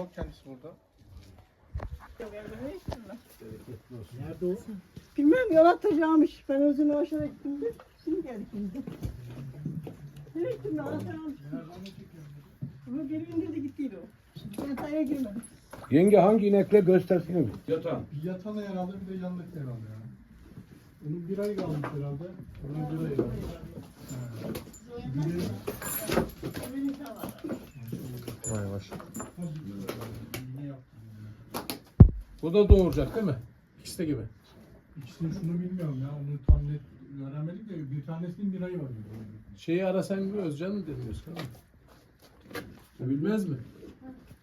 Yok kendisi burada. Nerede o? Bilmem yol atacağımış. Ben özünü aşağı gittim de. Şimdi geldik şimdi. Nereye gittim ben atacağım. Bunu geri indirdi gittiydi o. Ben taya girmedim. Yenge hangi inekle göstersene bir. Yatan. Yatanı herhalde bir de yandık herhalde ya. Onun bir ay kalmış herhalde. Onun bir ay kalmış. Vay maşallah. Bu da doğuracak değil mi? İkisi de gibi. İkisini şunu bilmiyorum ya. Onu tam net öğrenemedik de bir tanesinin bir ayı var. Şeyi arasan bir Özcan mı mi? O bilmez mi?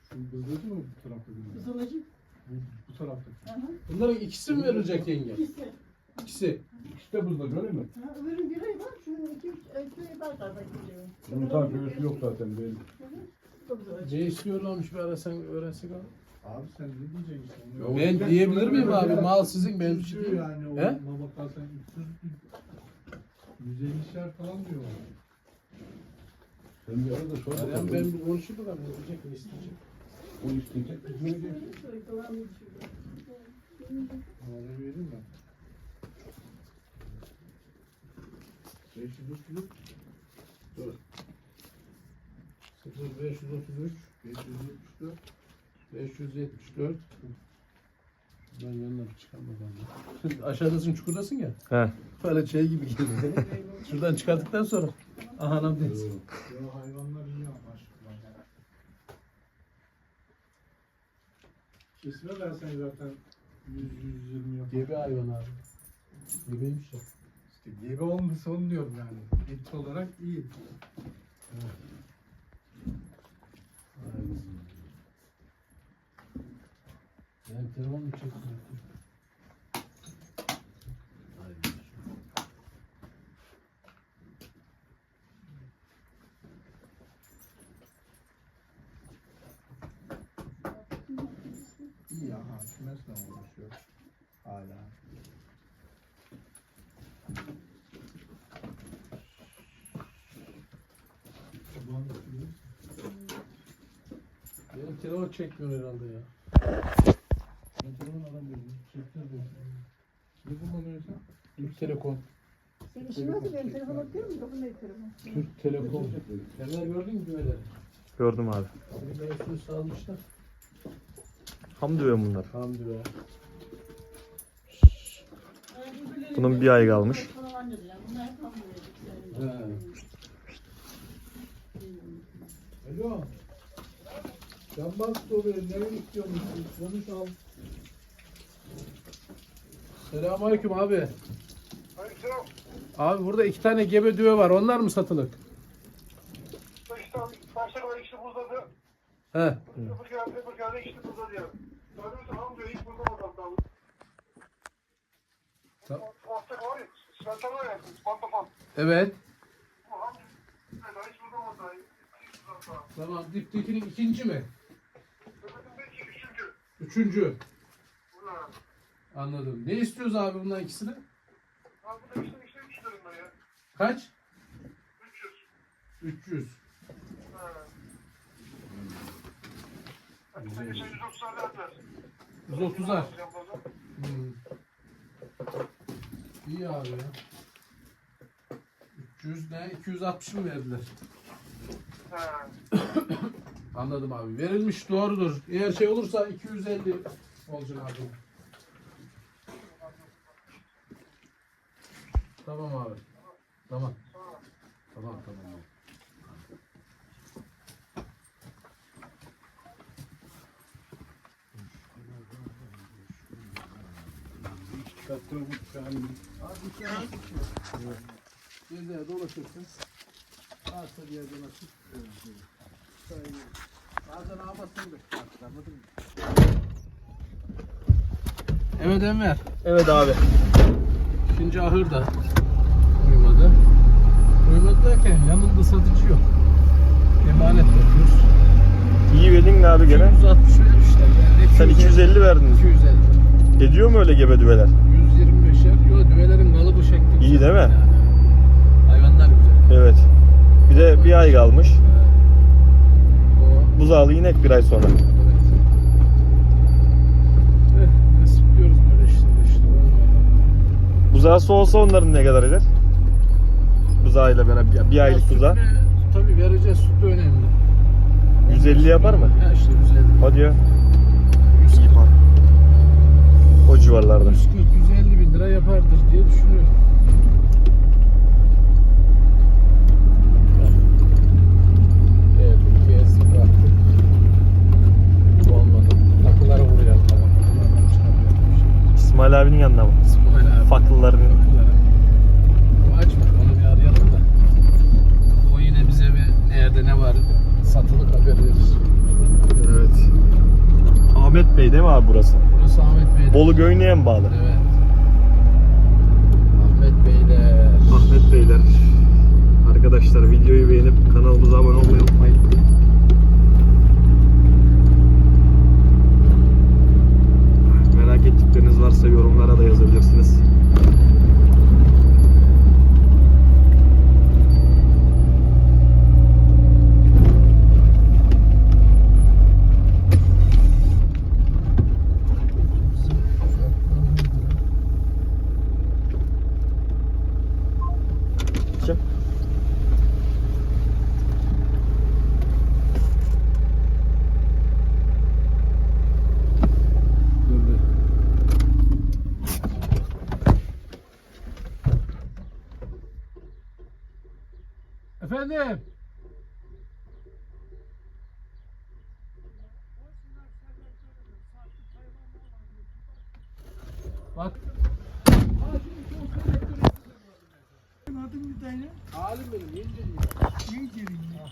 Şu bıldırdı mı bu tarafta? Kızılacı. Bu, bu tarafta. Bunların ikisi mi verilecek yenge? İkisi. İkisi. İşte buzda görüyor musun? Ha, öbürün bir ay var. Şunun iki üç iki var tarafa gidiyor. Bunun tam göğüsü yok zaten belli. Ne istiyorlarmış bir arasan öğrensek abi. Abi sen ne diyeceksin? Onu- Ben diyebilir miyim abi? Mal sizin benim için yani. He? Ona bakarsan 300 150'şer falan diyor. Sen bir arada sor Yani bakalım. ben bir konuşurdum ama ne diyecek ne isteyecek. O isteyecek. ne diyeceğiz? Ona vereyim ben. 533 Dur. 0533 574 574 Ben yanına bir çıkalım bakalım. Aşağıdasın çukurdasın ya. He. Böyle şey gibi geliyor. Şuradan çıkarttıktan sonra. Aha anam deriz. Ya hayvanlar iyi ama aşkına. Kesime versen zaten 100-120 yapar. Gebe hayvan abi. Gebeymiş ya. İşte gebe olmasa onu diyorum yani. Et olarak iyi. Yani telefon mu çekti? İyi ya. Hakimesle uğraşıyor. Hala. Benim telefon çekmiyor herhalde ya. Ben telefon aramıyorum. Çekmiyor bu. Ne kullanıyorsun? Türk Telekom. Senin işin nasıl benim telefon bakıyor musun? Kapın telefon. Türk Telekom. Neler gördün mü düğmeleri? Gördüm abi. Bir mevzunu sağlamışlar. Ham diyor bunlar. Hamdülillah. Bunun bir ay kalmış. He. Alo. Yanmaz soruyor. Ne istiyorsun? Konuş al. Selamünaleyküm abi. Aleykümselam. Abi burada iki tane gebe düve var. Onlar mı satılık? İşte başta kadar işte buzladı. He. Öbür geldi, öbür geldi işte buzladı ya. Gördün mü tamam diyor, hiç buzlamadan kaldı. Tamam. Hafta var ya, Sventan var ya, pantofon. Evet. Tamam. Diptekinin ikinci mi? Üçüncü. Anladım. Ne istiyoruz abi bundan ikisini? Abi bu da işte işte üç lirında ya. Kaç? 300. 300. Ha. Hadi sen geçen 130 tane at 130'ar. Hmm. İyi abi ya. 300 ne? 260 mı verdiler? Ha. Anladım abi. Verilmiş doğrudur. Eğer şey olursa 250 olacak abi. Tamam abi. Tamam. Tamam tamam. abi. Bir de dolaşırsın. Varsa bir yerden açıp. Bazen anladın mı? Evet Enver. Evet abi. İkinci ahır da uymadı. Uymadı derken yanında satıcı yok. Emanet bakıyoruz. İyi verdin mi abi gene? 160 vermişler. Yani Sen 250 verdin. 250. Ediyor mu öyle gebe düveler? 125'er. Yok düvelerin kalıbı şekli. İyi değil mi? Yani. Hayvanlar güzel. Evet. Bir de bir ay kalmış buzağlı inek bir ay sonra. Buzağısı olsa onların ne kadar eder? Buzağıyla beraber bir, bir aylık buzağı. Tabii vereceği süt de önemli. 150 yapar mı? Ha işte 150. Hadi ya. 100 yapar. O civarlarda. 140-150 bin lira yapardır diye düşünüyorum. Bolu Göynü'ye bağlı? Evet. Efendim? Bak. Adım bir tane. Halim benim, yenge Ne geliyor?